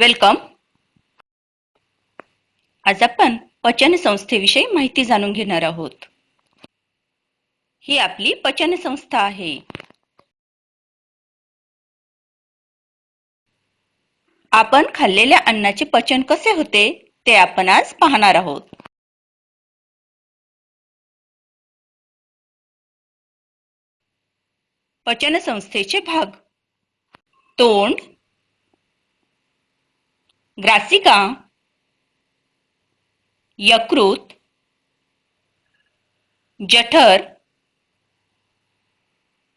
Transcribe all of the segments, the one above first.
Welcome. आज आपण पचन संस्थेविषयी माहिती जाणून घेणार आहोत. ही आपली पचन संस्था आहे. आपण खाल्लेल्या अन्नाचे पचन कसे होते ते आपण आज पाहणार आहोत. पचन संस्थेचे भाग. तोंड ग्रासिका यकृत जठर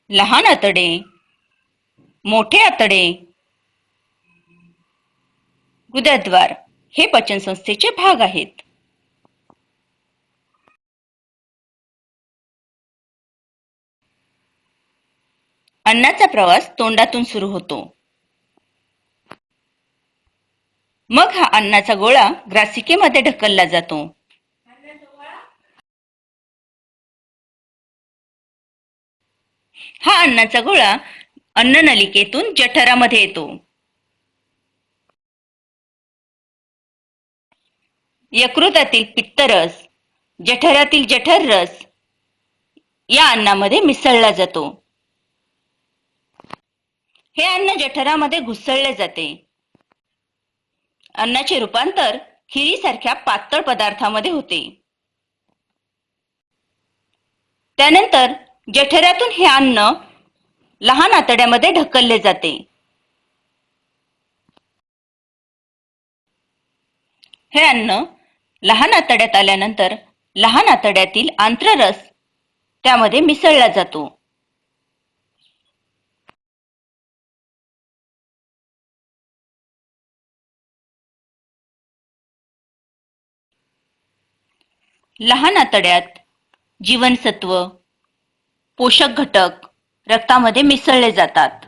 लहान आतडे मोठे आतडे हृदयद्वार हे पचनसंस्थेचे भाग आहेत. अन्नाचा प्रवास तोंडातून सुरू होतो. मग हा अन्नाचा गोळा ग्रासिकेमध्ये ढकलला जातो. हा अन्नाचा गोळा अन्ननलिकेतून जठरामध्ये येतो. यकृतातील पित्तरस जठरातील जठर रस या अन्नामध्ये मिसळला जातो. हे अन्न जठरामध्ये घुसळले जाते. अन्नाचे रूपांतर खिरीसारख्या पातळ पदार्थामध्ये होते. त्यानंतर जठरातून हे अन्न लहान आतड्यामध्ये ढकलले जाते. हे अन्न लहान आतड्यात आल्यानंतर लहान आतड्यातील आंत्ररस त्यामध्ये मिसळला जातो. लहान आतड्यात जीवनसत्व पोषक घटक रक्तामध्ये मिसळले जातात.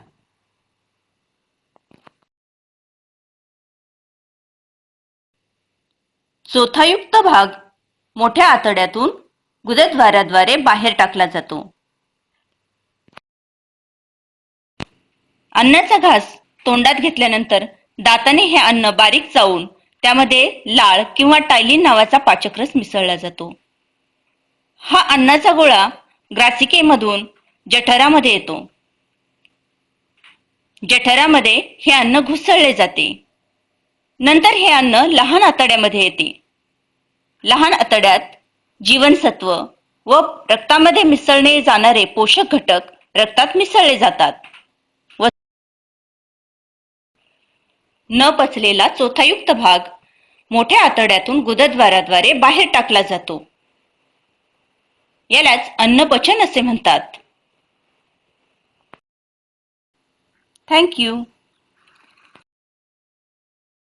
चोथायुक्त भाग मोठ्या आतड्यातून गुदद्वाराद्वारे बाहेर टाकला जातो. अन्नाचा घास तोंडात घेतल्यानंतर दाताने हे अन्न बारीक चावून त्यामध्ये लाळ किंवा टायलिन नावाचा पाचकरस मिसळला जातो. हा अन्नाचा गोळा ग्रासिकेमधून जठरामध्ये येतो. जठरामध्ये हे अन्न घुसळले जाते. नंतर हे अन्न लहान आतड्यामध्ये येते. लहान आतड्यात जीवनसत्व व रक्तामध्ये मिसळणे जाणारे पोषक घटक रक्तात मिसळले जातात. न पचलेला चोथायुक्त भाग मोठ्या आतड्यातून गुदद्वाराद्वारे बाहेर टाकला जातो. यालाच अन्नपचन असे म्हणतात. थँक्यू